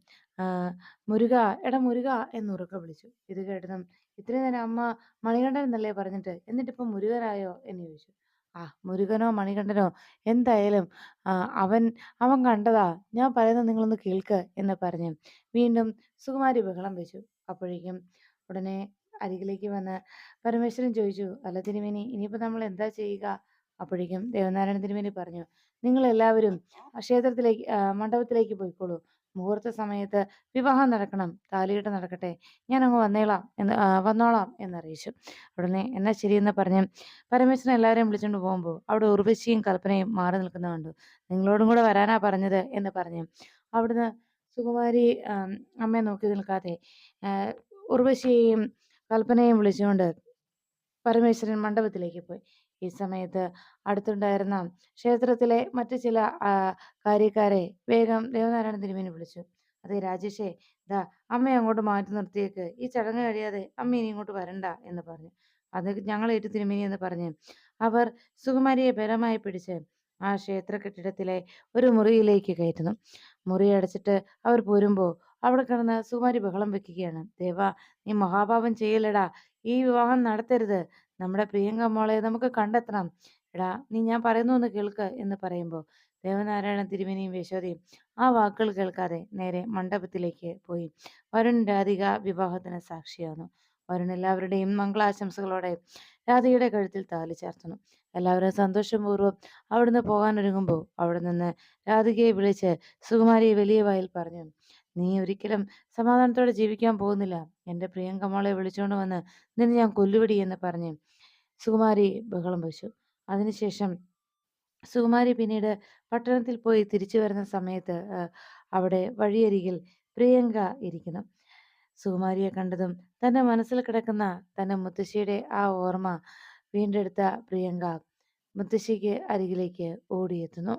"മുരുകാ, എടാ മുരുക എന്ന് ഉറക്കെ വിളിച്ചു. ഇത് കേട്ടതും ഇത്രയും നേരം അമ്മ മണികണ്ഠൻ എന്നല്ലേ പറഞ്ഞിട്ട്, എന്നിട്ടിപ്പം മുരുകനായോ എന്ന് ചോദിച്ചു. ആ മുരുകനോ മണികണ്ഠനോ എന്തായാലും അവൻ അവൻ കണ്ടതാ. ഞാൻ പറയുന്നത് നിങ്ങളൊന്ന് കേൾക്ക് എന്ന് പറഞ്ഞ് വീണ്ടും സുകുമാരി ബഹളം വെച്ചു. അപ്പോഴേക്കും ഉടനെ അരികിലേക്ക് വന്ന് പരമേശ്വരൻ ചോദിച്ചു, "അല്ല തിരുമേനി ഇനിയിപ്പോ നമ്മൾ എന്താ ചെയ്യുക?" അപ്പോഴേക്കും ദേവനാരായണ തിരുമേനി പറഞ്ഞു, "നിങ്ങളെല്ലാവരും ക്ഷേത്രത്തിലേക്ക് മണ്ഡപത്തിലേക്ക് പോയിക്കോളൂ മുഹൂർത്ത സമയത്ത് വിവാഹം നടക്കണം. താലിയിട്ട് നടക്കട്ടെ. ഞാൻ ഞാനങ്ങ് വന്നേളാം എന്ന് വന്നോളാം" എന്നറിയിച്ചു. ഉടനെ എന്നാ ശരിയെന്ന് പറഞ്ഞ് പരമേശ്വരൻ എല്ലാവരെയും വിളിച്ചുകൊണ്ട് പോകുമ്പോൾ അവിടെ ഉർവശിയും കൽപ്പനയും മാറി നിൽക്കുന്ന കണ്ടു. "നിങ്ങളോടും കൂടെ വരാനാ പറഞ്ഞത്" എന്ന് പറഞ്ഞ് അവിടുന്ന് സുകുമാരി അമ്മയെ നോക്കി നിൽക്കാതെ ഉർവശിയെയും കൽപ്പനയും വിളിച്ചുകൊണ്ട് പരമേശ്വരൻ മണ്ഡപത്തിലേക്ക് പോയി. ഈ സമയത്ത് അടുത്തുണ്ടായിരുന്ന ക്ഷേത്രത്തിലെ മറ്റു ചില കാര്യക്കാരെ വേഗം ദേവനാരായണ തിരുമേനി വിളിച്ചു. "അതെ രാജേഷേ, ദാ അമ്മ അങ്ങോട്ട് മാറ്റി നിർത്തിയേക്ക്. ഈ ചടങ്ങ് കഴിയാതെ അമ്മ ഇനി ഇങ്ങോട്ട് വരണ്ട" എന്ന് പറഞ്ഞു. "അത് ഞങ്ങൾ ഏറ്റു തിരുമേനി" എന്ന് പറഞ്ഞു അവർ സുകുമാരിയെ ബലമായി പിടിച്ച് ആ ക്ഷേത്ര കെട്ടിടത്തിലെ ഒരു മുറിയിലേക്ക് കയറ്റുന്നു. മുറി അടച്ചിട്ട് അവർ പോരുമ്പോൾ അവിടെ കിടന്ന് സുകുമാരി ബഹളം വെക്കുകയാണ്. ദേവ നീ മഹാപാപം ചെയ്യല്ലേടാ. ഈ വിവാഹം നടത്തരുത്. നമ്മുടെ പ്രിയങ്ക മോളെ നമുക്ക് കണ്ടെത്തണം. എടാ നീ ഞാൻ പറയുന്നത് ഒന്ന് കേൾക്ക്" എന്ന് പറയുമ്പോൾ ദേവനാരായണ തിരുമേനിയും യശോദയും ആ വാക്കുകൾ കേൾക്കാതെ നേരെ മണ്ഡപത്തിലേക്ക് പോയി. വരുൺ രാധിക വിവാഹത്തിന് സാക്ഷിയാകുന്നു. വരുൺ എല്ലാവരുടെയും മംഗളാശംസകളോടെ രാധികയുടെ കഴുത്തിൽ താലി ചേർത്തുന്നു എല്ലാവരും സന്തോഷപൂർവം അവിടുന്ന് പോകാനൊരുങ്ങുമ്പോൾ അവിടെ നിന്ന് രാധികയെ വിളിച്ച് സുകുമാരിയെ വലിയ വായിൽ പറഞ്ഞു, "നീ ഒരിക്കലും സമാധാനത്തോടെ ജീവിക്കാൻ പോകുന്നില്ല. എന്റെ പ്രിയങ്കമോളെ വിളിച്ചുകൊണ്ട് വന്ന് നിന്നെ ഞാൻ കൊല്ലുവിടി എന്ന് പറഞ്ഞ് സുകുമാരി ബഹളം വച്ചു അതിനുശേഷം സുകുമാരി പിന്നീട് പട്ടണത്തിൽ പോയി തിരിച്ചു വരുന്ന സമയത്ത് അവിടെ വഴിയരികിൽ പ്രിയങ്ക ഇരിക്കുന്നു. സുകുമാരിയെ കണ്ടതും തന്റെ മനസ്സിൽ കിടക്കുന്ന തന്റെ മുത്തശ്ശിയുടെ ആ ഓർമ്മ വീണ്ടെടുത്ത പ്രിയങ്ക മുത്തശ്ശിക്ക് അരികിലേക്ക് ഓടിയെത്തുന്നു.